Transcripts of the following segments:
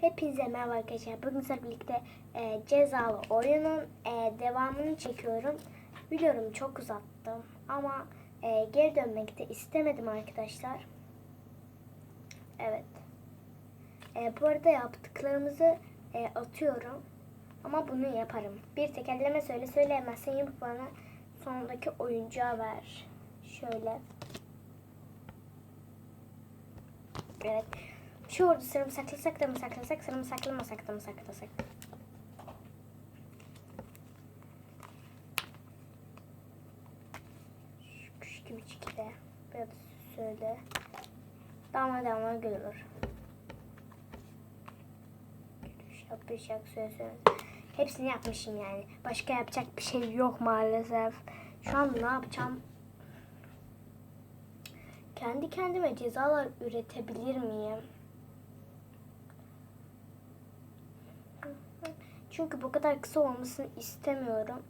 Hepinize merhaba arkadaşlar. Bugün sizlerle birlikte e, cezalı oyunun e, devamını çekiyorum. Biliyorum çok uzattım ama e, geri dönmek de istemedim arkadaşlar. Evet. E, bu arada yaptıklarımızı e, atıyorum. Ama bunu yaparım. Bir tekerleme söyle söyleyemezsen bana sonundaki oyuncağı ver. Şöyle. Evet. Şu orada sarımsaklasak da mı saklasak, sarımsaklamasak da mı saklasak? Şu kuş gibi çıktı. Biraz şöyle. Damla damla yapış yak söyle söyle. Hepsini yapmışım yani. Başka yapacak bir şey yok maalesef. Şu an ne yapacağım? Kendi kendime cezalar üretebilir miyim? Çünkü bu kadar kısa olmasını istemiyorum.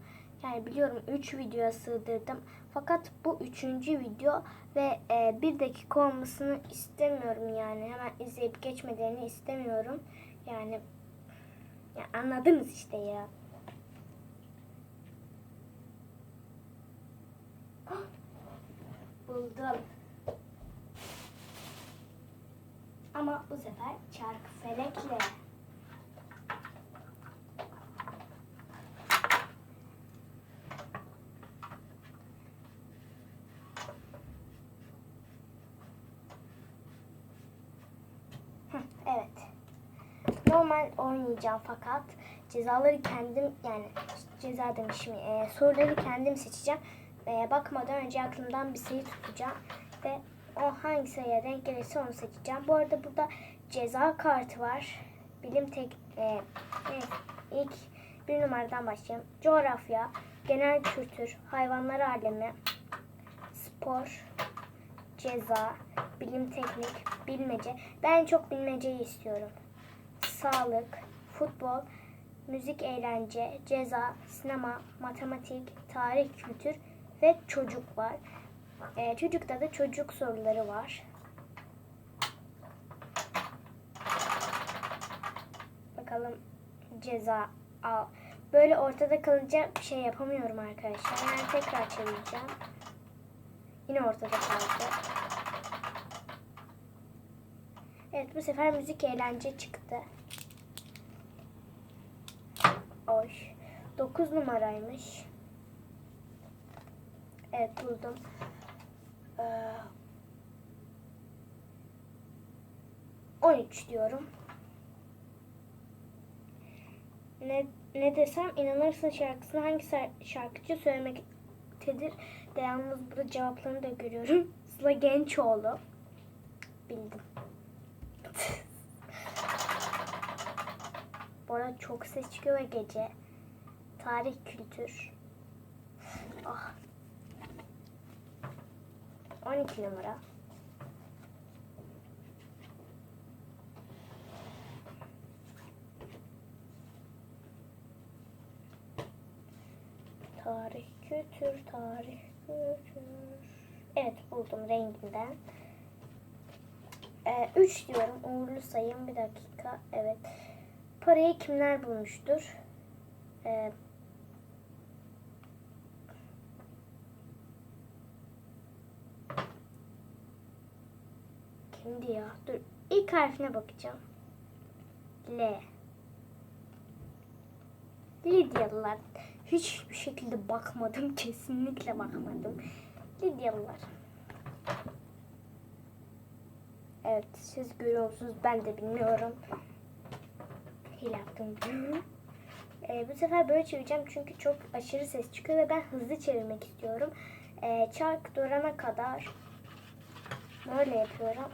Yani biliyorum 3 videoya sığdırdım. Fakat bu üçüncü video ve e, bir dakika olmasını istemiyorum yani. Hemen izleyip geçmelerini istemiyorum. Yani, ya anladınız işte ya. Buldum. Ama bu sefer çarkı felekle. Heh, evet. Normal oynayacağım fakat cezaları kendim yani ceza demişim e, soruları kendim seçeceğim. E, bakmadan önce aklımdan bir sayı tutacağım ve o hangi sayıya denk gelirse onu seçeceğim. Bu arada burada ceza kartı var. Bilim tek e, evet, ilk bir numaradan başlayayım. Coğrafya, genel kültür, hayvanlar alemi, spor, ceza, bilim teknik, bilmece. Ben çok bilmeceyi istiyorum. Sağlık, futbol, müzik eğlence, ceza, sinema, matematik, tarih, kültür ve çocuk var. Ee, çocukta da çocuk soruları var. Bakalım ceza al. Böyle ortada kalınca bir şey yapamıyorum arkadaşlar. Yani tekrar çevireceğim. Yine ortada kaldı. Evet bu sefer müzik eğlence çıktı. Oy. 9 numaraymış. Evet buldum. Ee, 13 diyorum. Ne, ne desem inanırsın şarkısını hangi şar- şarkıcı söylemektedir de yalnız burada cevaplarını da görüyorum. Sıla Gençoğlu. Bildim. Bu arada çok ses çıkıyor ve gece. Tarih, kültür. Ah. 12 numara. Tarih, kültür, tarih, kültür. Evet buldum renginden. 3 diyorum. Uğurlu sayım. Bir dakika. Evet. Parayı kimler bulmuştur? Ee, kimdi ya? Dur. İlk harfine bakacağım. L. Lidyalılar. Hiçbir şekilde bakmadım. Kesinlikle bakmadım. Lidyalılar. Evet siz görüyor musunuz? Ben de bilmiyorum. Hile yaptım. Ee, bu sefer böyle çevireceğim çünkü çok aşırı ses çıkıyor ve ben hızlı çevirmek istiyorum. Ee, çark durana kadar böyle yapıyorum.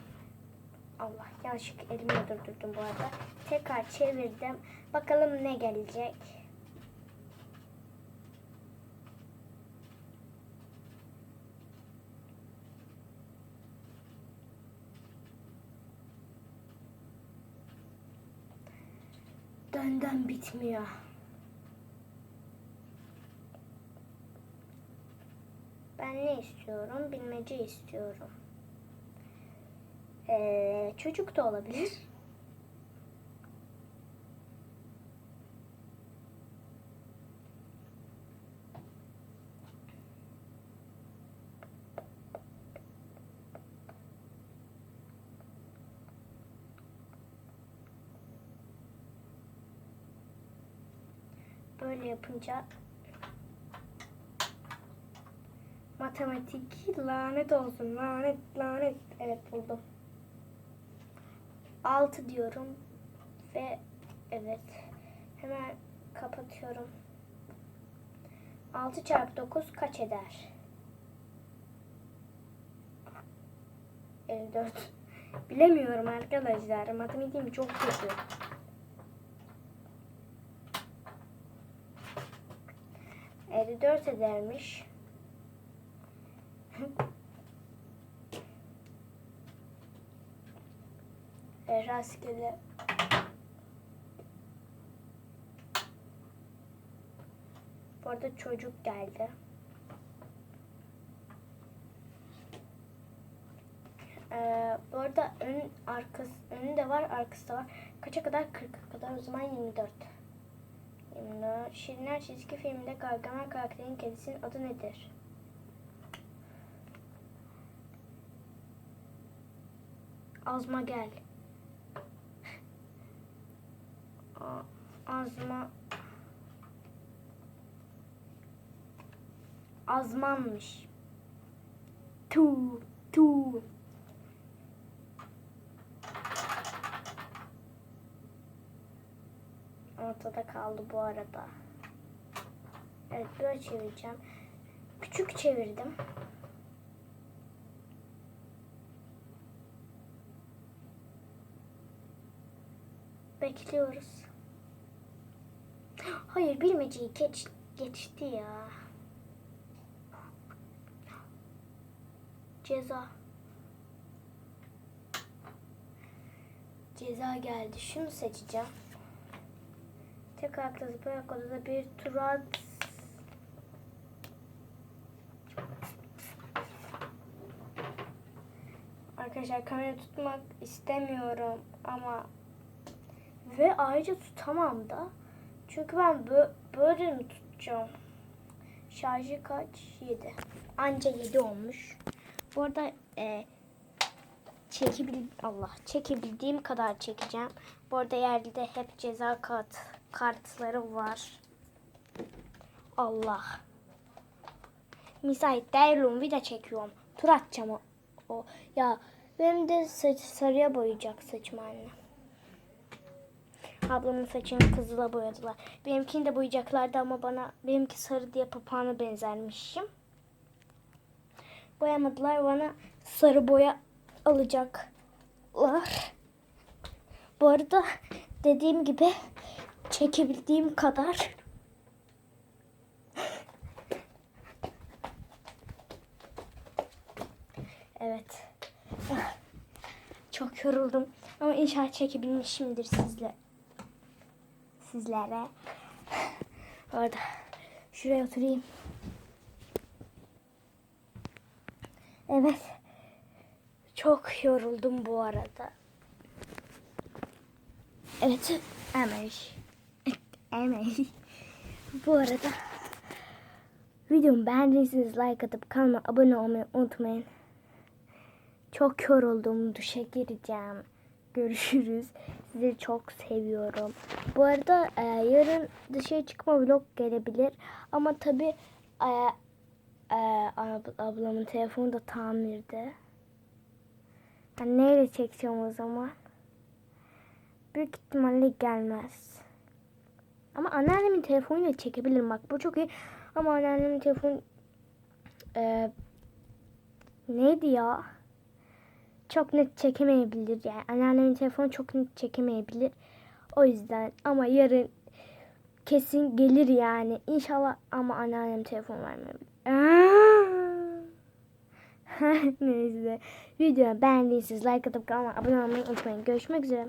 Allah yanlışlıkla elimi durdurdum bu arada. Tekrar çevirdim. Bakalım ne gelecek. Dönden bitmiyor. Ben ne istiyorum? Bilmece istiyorum. Ee, çocuk da olabilir. Böyle yapınca matematik lanet olsun. Lanet lanet. Evet buldum. 6 diyorum ve evet hemen kapatıyorum. 6 çarpı 9 kaç eder? 54. Bilemiyorum arkadaşlar. Matematiğim çok kötü. Elli dört edermiş. e, rastgele Bu arada çocuk geldi. Ee, bu arada ön arkası önü de var, arkası da var. Kaça kadar? 40'a kadar. O zaman 24. 24. Şirinler çizgi filminde Gargamel karakterinin kedisinin adı nedir? Azma gel. Azma Azmanmış. Tu tu. Ortada kaldı bu arada. Evet böyle çevireceğim. Küçük çevirdim. Bekliyoruz. Hayır bilmeceyi geç, geçti ya. Ceza. Ceza geldi. Şunu seçeceğim. Tek ayakta zıplayarak odada bir tur at. Arkadaşlar kamera tutmak istemiyorum ama ve ayrıca tutamam da. Çünkü ben bö- böyle mi tutacağım? Şarjı kaç? 7. Anca 7 olmuş. Bu arada e, çekebil Allah çekebildiğim kadar çekeceğim. Bu arada yerde hep ceza kart kartları var. Allah. Müsait değilim de çekiyorum. Tur atacağım o. o. Ya benim de saç sarıya boyayacak saçımı anne. Ablamın saçını kızıla boyadılar. Benimkini de boyayacaklardı ama bana benimki sarı diye papağana benzermişim. Boyamadılar bana sarı boya alacaklar. Bu arada dediğim gibi çekebildiğim kadar Evet. Çok yoruldum ama inşallah çekebilmişimdir sizle. Sizlere. Orada. Şuraya oturayım. Evet. Çok yoruldum bu arada. Evet. Emel. Emel. bu arada videomu beğendiyseniz like atıp kanalıma abone olmayı unutmayın. Çok yoruldum. Duşa gireceğim. Görüşürüz. Sizi çok seviyorum. Bu arada e, yarın dışarı çıkma vlog gelebilir. Ama tabi e, e, ab- ablamın telefonu da tamirde. Ben neyle çekeceğim o zaman? Büyük ihtimalle gelmez. Ama anneannemin telefonuyla çekebilirim. Bak bu çok iyi. Ama anneannemin telefonu e, neydi ya? Çok net çekemeyebilir yani. Anneannemin telefonu çok net çekemeyebilir. O yüzden ama yarın kesin gelir yani. İnşallah ama anneannem telefon vermeyebilir. Neyse. Videoyu beğendiyseniz like atıp kanalıma abone olmayı unutmayın. Görüşmek üzere.